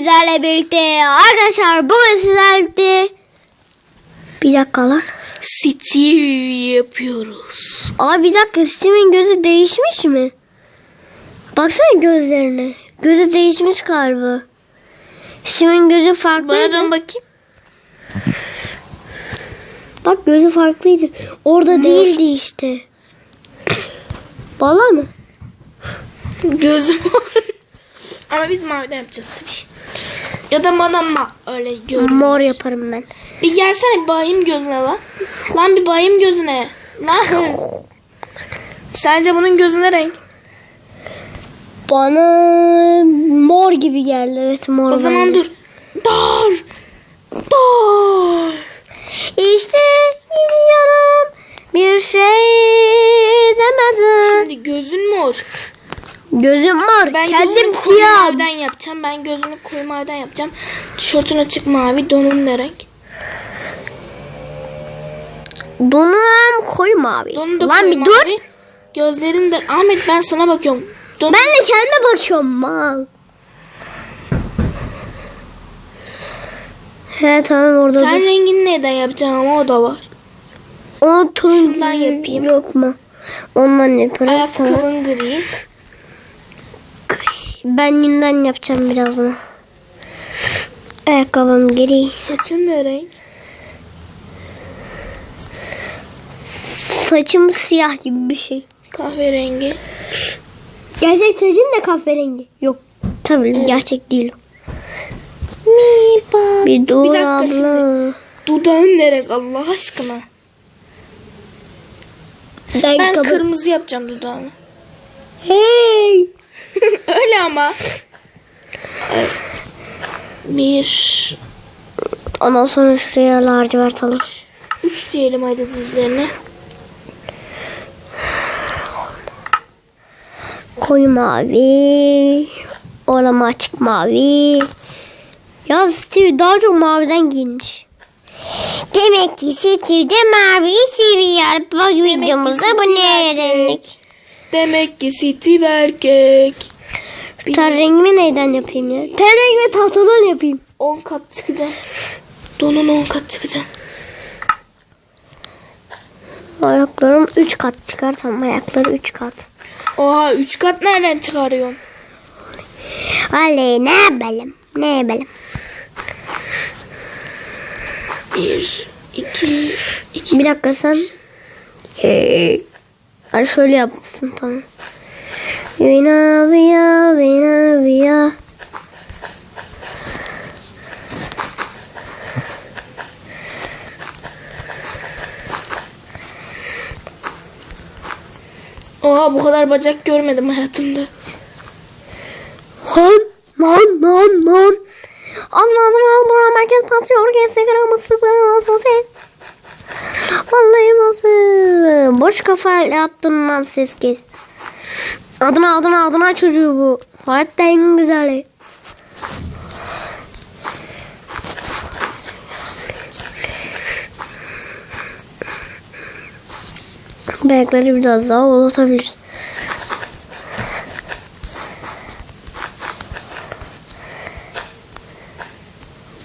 sizlerle birlikte arkadaşlar bugün sizlerle birlikte bir dakika lan. Steve yapıyoruz. Aa bir dakika Steve'in gözü değişmiş mi? Baksana gözlerine. Gözü değişmiş galiba. Steve'in gözü Bana farklıydı. dön bakayım. Bak gözü farklıydı. Orada Mor. değildi işte. Valla mı? Gözüm. Ama biz maviden yapacağız tabii. Ya da bana ma öyle gör. Mor yaparım ben. Bir gelsene bir bayım gözüne lan. Lan bir bayım gözüne. Lan. Sence bunun gözü ne renk? Bana mor gibi geldi. Evet mor. O zaman bence. dur. Dur. Dur. İşte gidiyorum. Bir şey demedim. Şimdi gözün mor. Gözüm mor. Ben Kendim gözünü koyu siyah. maviden yapacağım. Ben gözünü koyu maviden yapacağım. Tişörtün açık mavi. Donun ne renk? Donum koyu mavi. Donun da Lan koyu bir mavi. dur. Gözlerin de... Ahmet ben sana bakıyorum. Don... Ben de kendime bakıyorum mal. He tamam orada Sen dur. rengini neden yapacaksın ama o da var. O turuncu Şundan yapayım. yok mu? Ondan yaparız. Ayakkabın gri. Ben yünden yapacağım birazdan. Ayakkabım gri. Saçın ne renk? Saçım siyah gibi bir şey. Kahverengi. Gerçek saçım da kahverengi. Yok. Tabii gerçek değil. Mipa. Bir dur Bir dakika abla. şimdi. Dudağın ne renk Allah aşkına? Ben, Ben kabul- kırmızı yapacağım dudağını. Hey. Öyle ama. Evet. Bir, Ondan sonra şuraya lacivert alın. üç diyelim hadi dizlerine. Koyu mavi. Orama açık mavi. Ya Steve daha çok maviden giyinmiş. Demek ki Steve de mavi seviyor. Bak videomuzda bunu öğrendik. Demek ki Steve erkek. Ten rengimi neyden yapayım ya? Ten rengimi tahtadan yapayım. 10 kat çıkacağım. Donun 10 kat çıkacağım. Ayaklarım 3 kat çıkar tamam ayakları 3 kat. Oha 3 kat nereden çıkarıyorsun? Oley ne yapalım ne yapalım. 1, 2, 2. Bir dakika sen. Ee, Ay şöyle yapmışsın tamam. Vina via vina via. Oha bu kadar bacak görmedim hayatımda. Lan lan lan lan. Ağzına ağzına merkez patlıyor. Gezse kıraması kıraması. Vallahi nasıl? Boş kafayla attım ben ses kes. Adına adına adına çocuğu bu. Hayatta en güzeli. Bıyıkları biraz daha uzatabiliriz.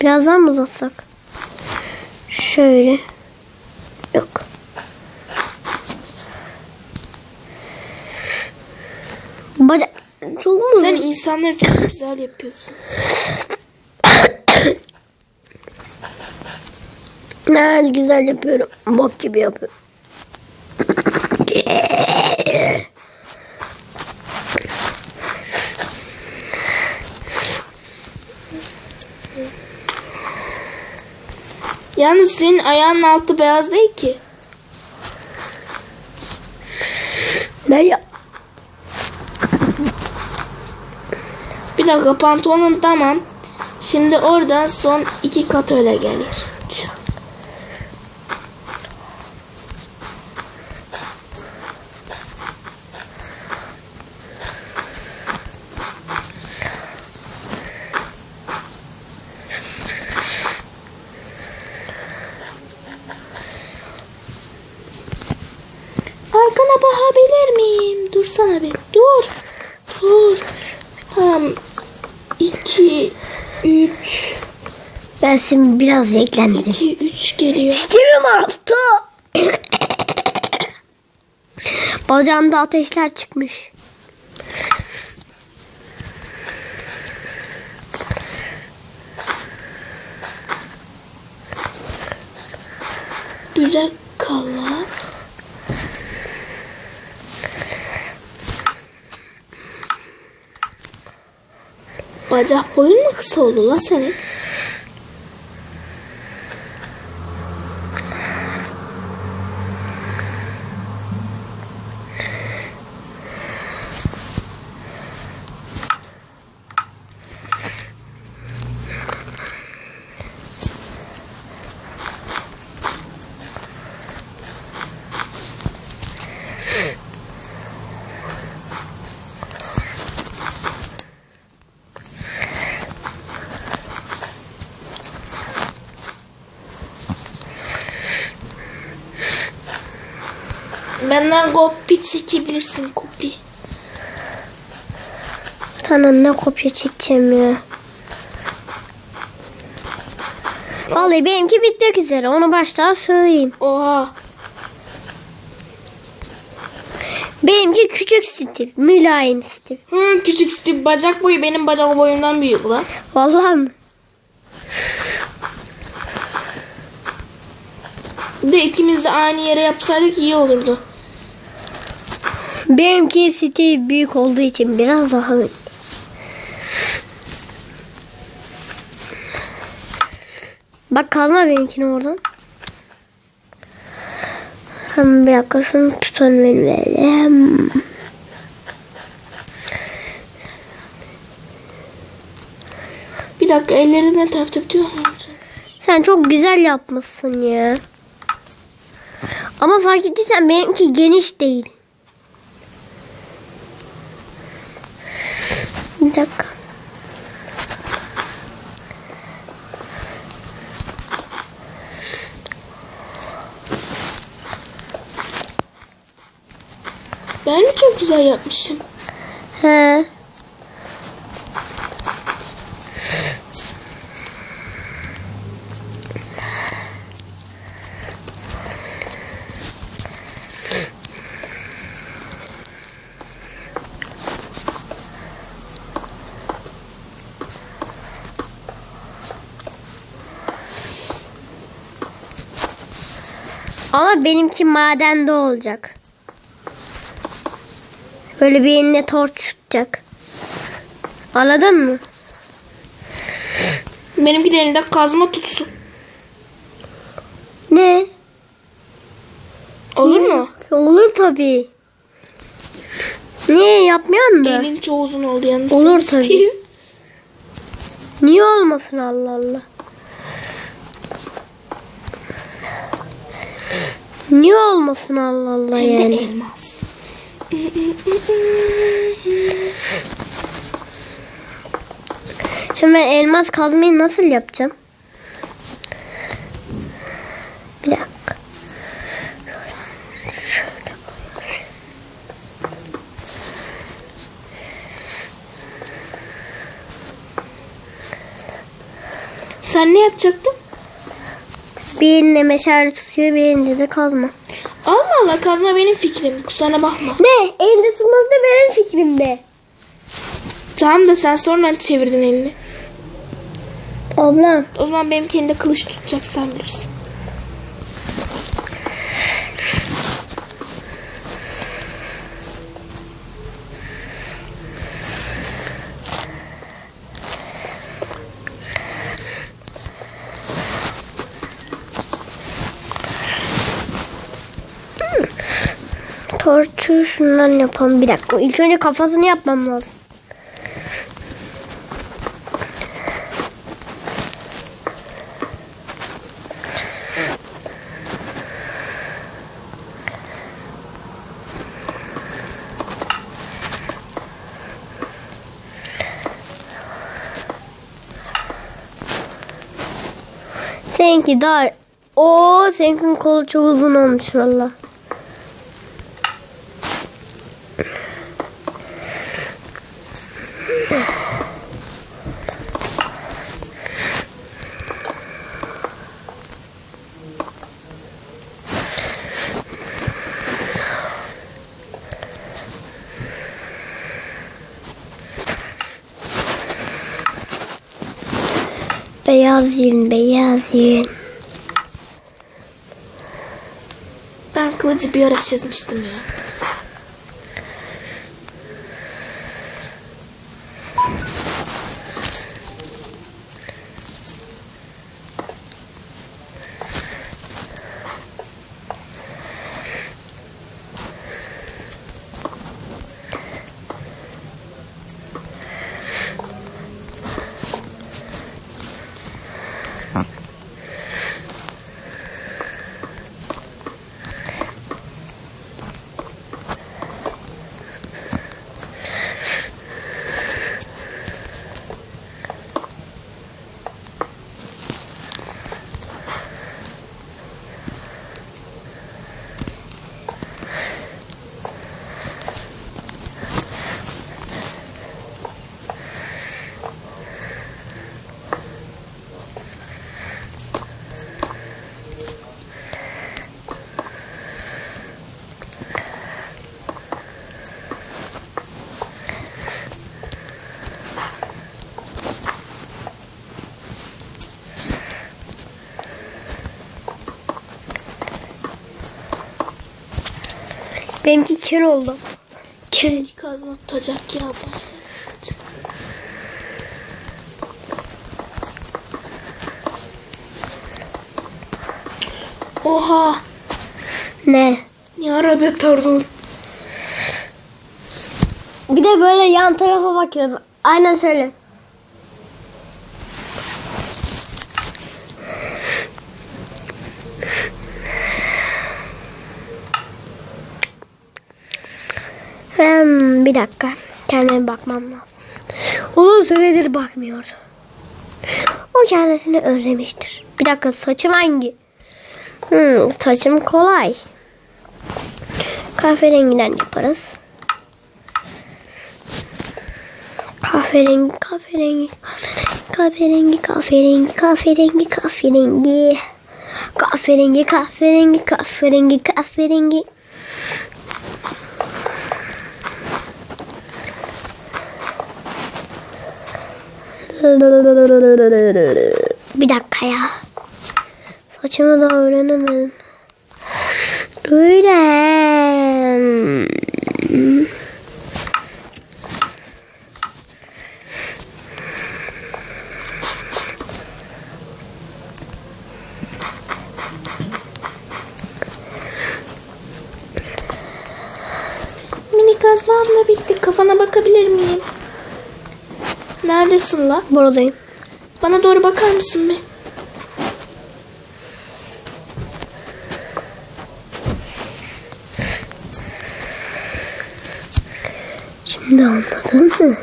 Birazdan mı uzatsak? Şöyle. Yok. Bacak çok mu? Sen insanları çok güzel yapıyorsun. Ne güzel yapıyorum. Bok gibi yapıyorum. Yalnız senin ayağının altı beyaz değil ki. Ne ya? Bir dakika pantolonun tamam. Şimdi oradan son iki kat öyle gelir. Çak. Arkana bakabilir miyim? Dursana bir. Dur. Dur. Ha. Tam 2 3 Şimdi biraz zevklendim. 2 3 geliyor. Steve'im attı. Bacağımda ateşler çıkmış. Bir dakika la. Bacak boyun mu kısa oldu la senin? Benden kopya çekebilirsin kopya. Sana ne kopya çekeceğim ya. Vallahi benimki bitmek üzere. Onu baştan söyleyeyim. Oha. Benimki küçük Steve. Mülayim Steve. Hı, küçük Steve bacak boyu benim bacak boyumdan büyük la. Vallahi mi? Bir de ikimiz de aynı yere yapsaydık iyi olurdu. Benimki Steve büyük olduğu için biraz daha büyük. Bak kalma benimkini oradan. Hem bir dakika şunu tutalım benim. Bir dakika ellerin ne tarafta bitiyor? Sen çok güzel yapmışsın ya. Ama fark ettiysen benimki geniş değil. Bir. Ben de çok güzel yapmışım. He. Ama benimki madende olacak. Böyle bir eline torç tutacak. Anladın mı? Benimki de elinde kazma tutsun. Ne? Olur mu? Olur tabii. Niye yapmıyorsun da? Elin çok uzun oldu yalnız. Olur tabii. Niye olmasın Allah Allah? Niye olmasın Allah Allah Hem yani? elmas. Şimdi ben elmas kazmayı nasıl yapacağım? Bir dakika. Sen ne yapacaktın? Bir meşale tutuyor, bir elinde de kazma. Allah Allah kazma benim fikrim. Kusura bakma. Ne? Elde tutması da benim fikrimde. Tamam da sen sonra çevirdin elini. Ablam. O zaman benim kendi kılıç tutacak sen bilirsin. Torçu şundan yapalım. Bir dakika. İlk önce kafasını yapmam lazım. Seninki daha... Oo, seninkinin kolu çok uzun olmuş valla. Beyaz yün, beyaz yün. Ben kılıcı bir ara çizmiştim ya. Benimki kel oldu. Kel. Kazma tutacak ya başlayalım. Oha! Ne? Ne ara betardın? Bir de böyle yan tarafa bakıyor. Aynen şöyle. Hmm, bir dakika. Kendime bakmam lazım. Uzun süredir bakmıyordu. O kendisini özlemiştir. Bir dakika saçım hangi? Hmm, saçım kolay. Kahverengiden yaparız. Kahverengi, kahverengi, kahverengi, kahverengi, kahverengi, kahverengi, kahverengi, kahverengi, kahverengi, kahverengi. Bir dakika ya. Saçımı da öğrenemedim. Böyle. Mini kazmamla bitti. Kafana bakabilir miyim? Neredesin la? Buradayım. Bana doğru bakar mısın bir? Şimdi anladın mı?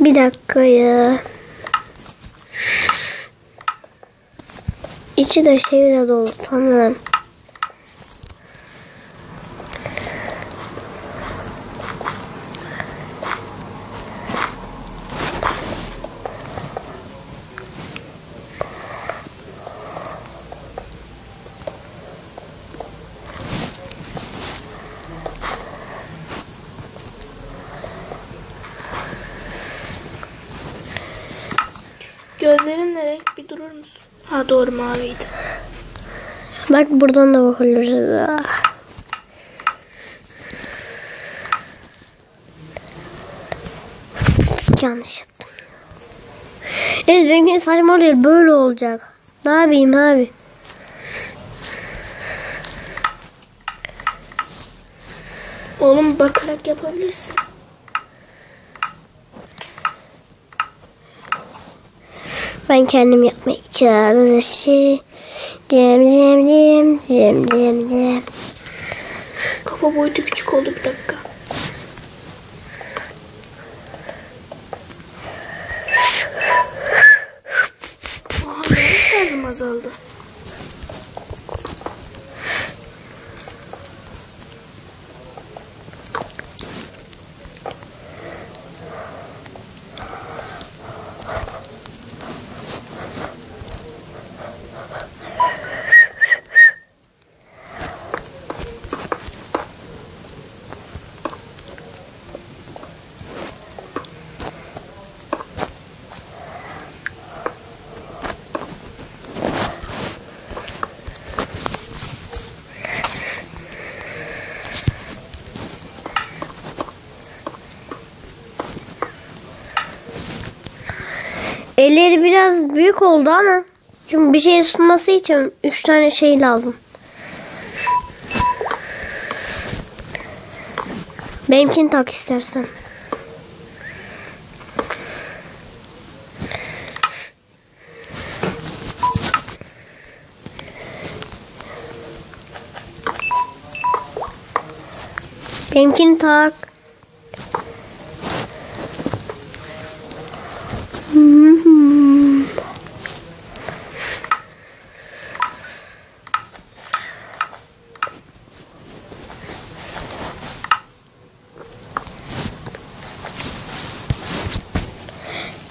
Bir dakika ya. İçi de şeyle dolu tamam. Gözlerin ne renk? Bir durur musun? Ha doğru maviydi. Bak buradan da bakılır. Yanlış yaptım. Evet benimki saçma değil böyle olacak. Ne yapayım abi? Oğlum bakarak yapabilirsin. Ben kendim yapmaya çalışıyorum. Cem cem cem cem cem. Kafa boyutu küçük oldu bir dakika. Oha benim şarjım azaldı. Elleri biraz büyük oldu ama çünkü bir şey tutması için üç tane şey lazım. Benimkini tak istersen. Benimkini tak.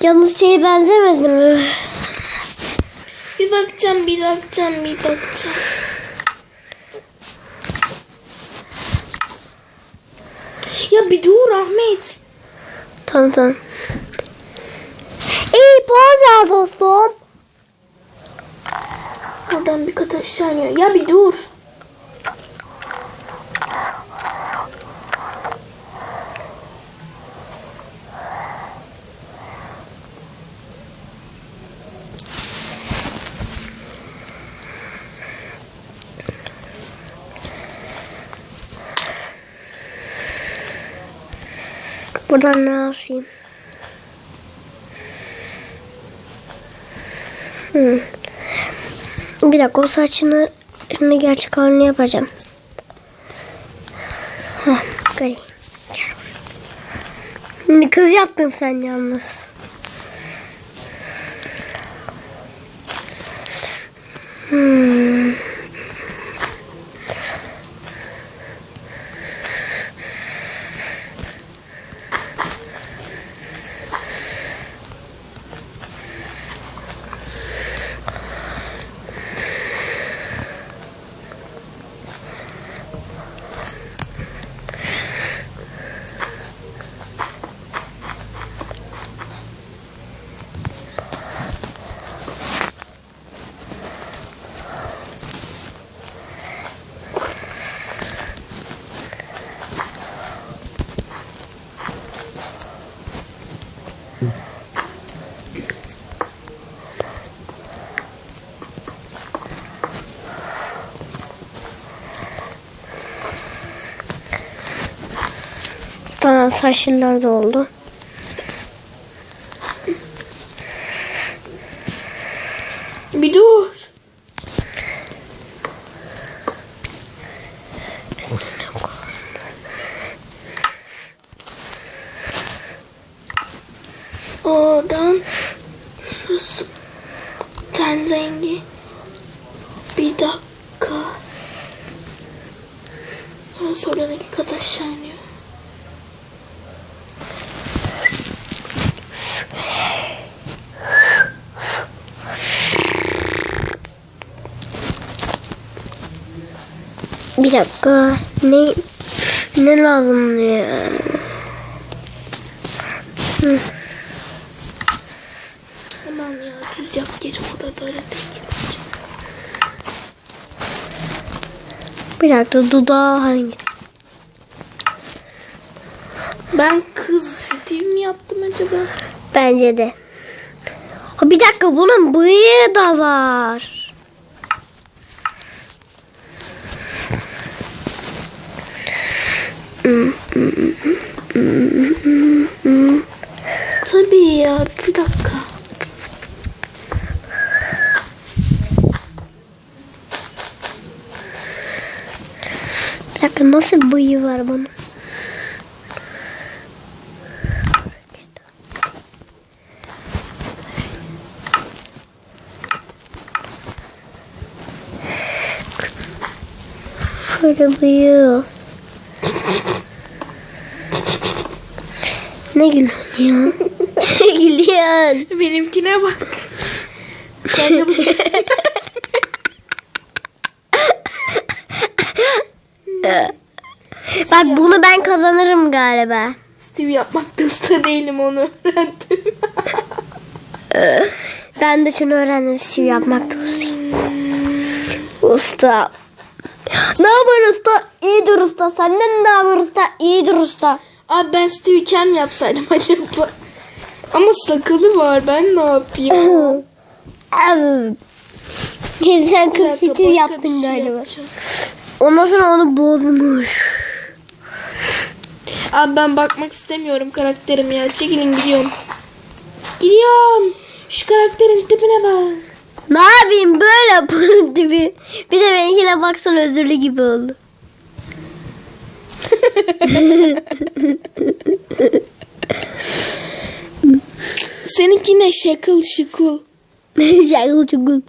Yalnız şeye benzemedi mi? Bir bakacağım, bir bakacağım, bir bakacağım. Ya bir dur Ahmet. Tamam tamam. İyi puan ver dostum. Buradan bir kat aşağı iniyor. Ya bir dur. Buradan ne yapayım? Hmm. Bir dakika o saçını şimdi gerçek halini yapacağım. Heh, gel. Şimdi kız yaptın sen yalnız. Hmm. Tamam saçlar da oldu. Bir dur. Oradan şurası ten rengi. Bir dakika. Orası oradan iki kat aşağı iniyor. Dakika. Ne ne lazım ya? Hı. Tamam ya düz yap geri odada öyle değil. Bir dakika dudağı hangi? Ben kız Steve mi yaptım acaba? Bence de. Bir dakika bunun bıyığı da var. Tabii ya bir dakika. Bir dakika nasıl bıyığı var bunun? Böyle bıyığı. Ne gülüyorsun ya? ne gülüyorsun? Benimkine bak. Sence bu Bak bunu ben kazanırım galiba. Steve yapmakta usta değilim onu öğrendim. Ben de şunu öğrendim. Steve yapmakta ustayım. Usta. Ne haber usta? İyidir usta. Senden ne haber usta? İyidir usta. Abi ben Steve'i kendim yapsaydım acaba. Ama sakalı var ben ne yapayım? Şimdi sen kız dakika, Steve yaptın şey galiba. yapacağım. Ondan sonra onu bozmuş. Abi ben bakmak istemiyorum karakterim ya. Çekilin gidiyorum. Gidiyorum. Şu karakterin tipine bak. Ne yapayım böyle bunun gibi. Bir de benimkine baksan özürlü gibi oldu. Seninki ne şakıl şıkul. Şakıl çukul.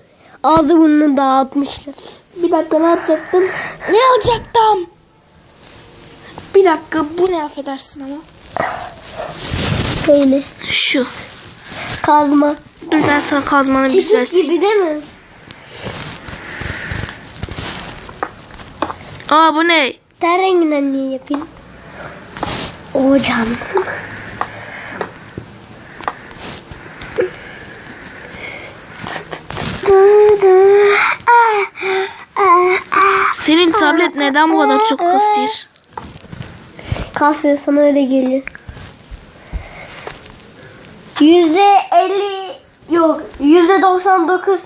Ağzı burnunu dağıtmışlar. Bir dakika ne yapacaktım? Ne alacaktım? Bir dakika bu ne affedersin ama. Böyle. Şu. Kazma. Dur ben sana kazmanı bir düzelteyim. gibi değil mi? Aa bu ne? Ten renginden niye yapayım? O. Senin tablet neden bu kadar çok kasıyor? Kasmıyor sana öyle geliyor. Yüzde elli yok. Yüzde doksan dokuz.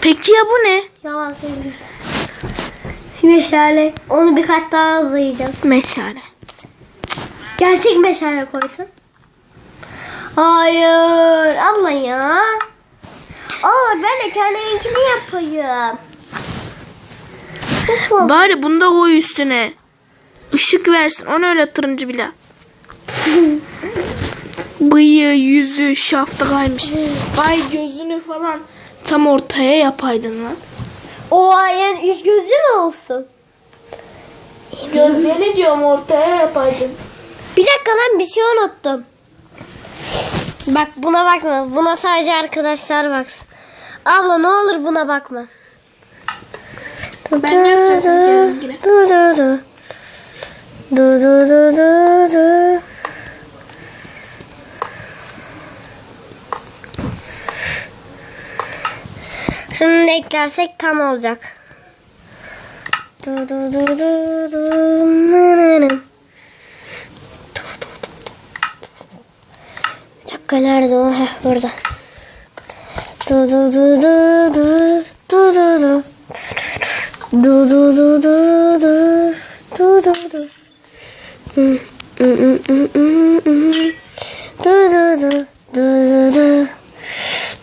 Peki ya bu ne? Yalan söylüyorsun. Meşale. Onu birkaç daha uzayacağım. Meşale. Gerçek meşale koysun. Hayır. Allah ya. Aa ben de kendiminkini yapayım. Ufak. Bari bunda koy üstüne. Işık versin. Onu öyle turuncu bile. Bıyığı, yüzü, şaftı kaymış. Ay gözünü falan tam ortaya yapaydın lan. O ayın üç gözü mü olsun? Gözlerini diyorum ortaya yapaydın. Bir dakika lan bir şey unuttum. Bak buna bakma. Buna sadece arkadaşlar baksın. Abla ne olur buna bakma. Ben ne yapacağım kendimkine? Du du du. Du du du Şunu da eklersek tam olacak. Bir dakika nerede o? Heh burada. Du du du du du. Du du du. Du du du du du. Du du du. Du du du. Du du du.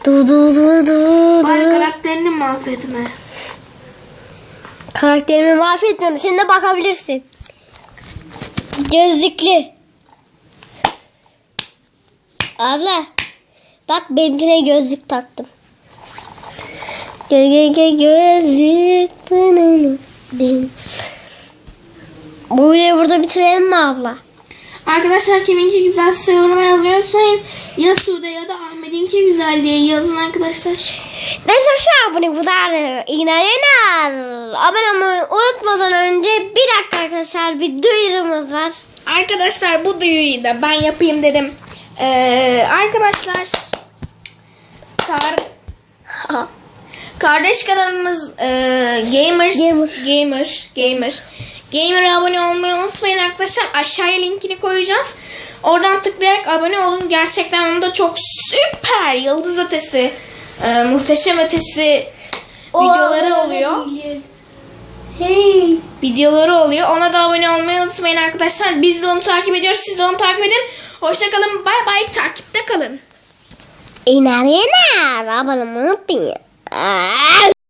Du du du du Bari du. karakterini mahvetme. Karakterimi mahvetmiyorum. Şimdi bakabilirsin. Gözlüklü. Abla. Bak benimkine gözlük taktım. Gö gö gö gözlük. Bu videoyu burada bitirelim mi abla? Arkadaşlar kiminki güzelse yoruma yazmayı unutmayın. Ya Sude ya da Ahmet'inki güzel diye yazın arkadaşlar. Neyse şu abone kadar. İyi yayınlar. Abone olmayı unutmadan önce bir dakika arkadaşlar bir duyurumuz var. Arkadaşlar bu duyuruyu da ben yapayım dedim. Ee, arkadaşlar kar, kardeş kanalımız e, Gamers Gamer. Gamer Gamer Gamer'a abone olmayı unutmayın arkadaşlar. Aşağıya linkini koyacağız. Oradan tıklayarak abone olun. Gerçekten onda çok süper yıldız ötesi, e, muhteşem ötesi videoları oluyor. Hey. videoları oluyor. Ona da abone olmayı unutmayın arkadaşlar. Biz de onu takip ediyoruz. Siz de onu takip edin. Hoşçakalın. Bay bay. Takipte kalın. Yayınlar. Abone olmayı unutmayın. Aa.